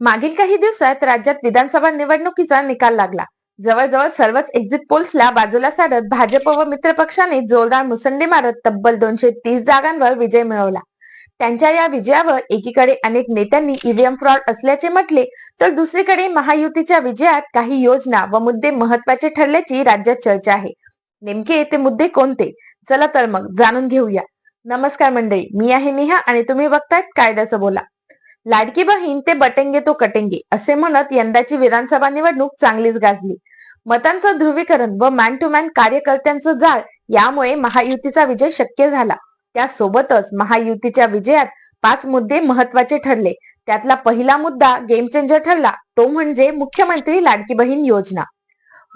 मागील काही दिवसात राज्यात विधानसभा निवडणुकीचा निकाल लागला. जवळजवळ सर्वच एक्झिट पोल्सला बाजूला सारत भाजप व मित्र पक्षाने जोरदार मुसंडी मारत तब्बल दोनशे तीस जागांवर विजय मिळवला. त्यांच्या या विजयावर एकीकडे अनेक नेत्यांनी ईव्हीएम फ्रॉड असल्याचे म्हटले तर दुसरीकडे महायुतीच्या विजयात काही योजना व मुद्दे महत्त्वाचे ठरल्याची राज्यात चर्चा आहे. नेमके ते मुद्दे कोणते? चला तर मग जाणून घेऊया. नमस्कार मंडळी मी आहे नेहा आणि तुम्ही बघतायत कायद्याचं बोला. लाडकी बहीण ते बटेंगे तो कटेंगे असे म्हणत यंदाची विधानसभा निवडणूक चांगलीच गाजली. मतांचं ध्रुवीकरण व मॅन टू मॅन कार्यकर्त्यांचं जाळ यामुळे महायुतीचा विजय शक्य झाला. त्यासोबतच महायुतीच्या विजयात पाच मुद्दे महत्त्वाचे ठरले. त्यातला पहिला मुद्दा गेम चेंजर ठरला तो म्हणजे मुख्यमंत्री लाडकी बहीण योजना.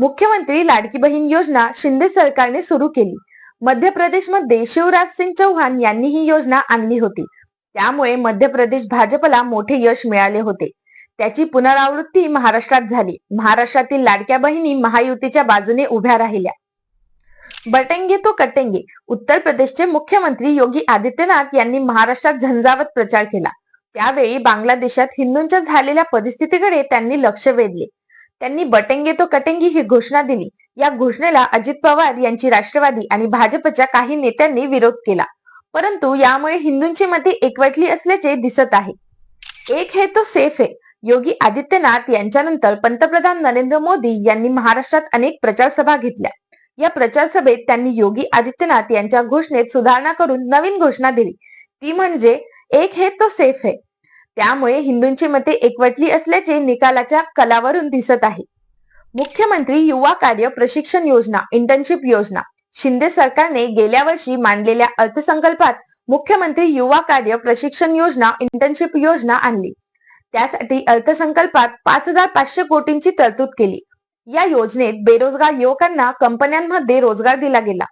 मुख्यमंत्री लाडकी बहीण योजना शिंदे सरकारने सुरू केली. मध्य प्रदेशमध्ये शिवराज सिंग चौहान यांनी ही योजना आणली होती. त्यामुळे मध्य प्रदेश भाजपला मोठे यश मिळाले होते. त्याची पुनरावृत्ती महाराष्ट्रात झाली. महाराष्ट्रातील लाडक्या बहिणी महायुतीच्या बाजूने उभ्या राहिल्या. बटेंगे तो कटेंगे. उत्तर प्रदेशचे मुख्यमंत्री योगी आदित्यनाथ यांनी महाराष्ट्रात झंझावत प्रचार केला. त्यावेळी बांगलादेशात हिंदूंच्या झालेल्या परिस्थितीकडे त्यांनी लक्ष वेधले. त्यांनी बटेंगे तो कटेंगी ही घोषणा दिली. या घोषणेला अजित पवार यांची राष्ट्रवादी आणि भाजपच्या काही नेत्यांनी विरोध केला. परंतु यामुळे हिंदूंची मते एकवटली असल्याचे दिसत आहे. एक हे तो सेफ आहे. योगी आदित्यनाथ यांच्यानंतर पंतप्रधान नरेंद्र मोदी यांनी महाराष्ट्रात अनेक प्रचार सभा घेतल्या. या प्रचार सभेत त्यांनी योगी आदित्यनाथ यांच्या घोषणेत सुधारणा करून नवीन घोषणा दिली. ती म्हणजे एक हे तो सेफ आहे. त्यामुळे हिंदूंची मते एकवटली असल्याचे निकालाच्या कलावरून दिसत आहे. मुख्यमंत्री युवा कार्य प्रशिक्षण योजना इंटर्नशिप योजना शिंदे सरकारने गेल्या वर्षी मांडलेल्या अर्थसंकल्पात मुख्यमंत्री युवा कार्य प्रशिक्षण योजना इंटर्नशिप योजना आणली. त्यासाठी अर्थसंकल्पात पाच हजार पाचशे कोटींची तरतूद केली. या योजनेत बेरोजगार युवकांना कंपन्यांमध्ये रोजगार दिला गेला.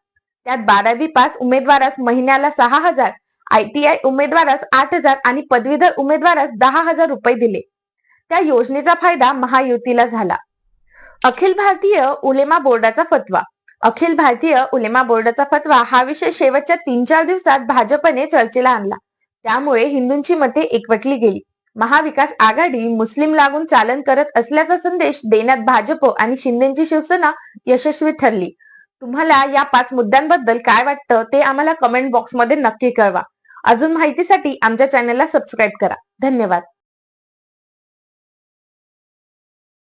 त्यात बारावी पास उमेदवारास महिन्याला सहा हजार आयटीआय उमेदवारास आठ हजार आणि पदवीधर उमेदवारास दहा हजार रुपये दिले. त्या योजनेचा फायदा महायुतीला झाला. अखिल भारतीय उलेमा बोर्डाचा फतवा. अखिल भारतीय उलेमा बोर्डाचा फतवा हा विषय शेवटच्या तीन चार दिवसात भाजपने चर्चेला आणला. त्यामुळे हिंदूंची मते एकवटली गेली. महाविकास आघाडी मुस्लिम लागून चालन करत असल्याचा संदेश देण्यात भाजप आणि शिंदेची शिवसेना यशस्वी ठरली. तुम्हाला या पाच मुद्द्यांबद्दल काय वाटतं ते आम्हाला कमेंट बॉक्समध्ये नक्की कळवा. अजून माहितीसाठी आमच्या चॅनलला सबस्क्राईब करा. धन्यवाद.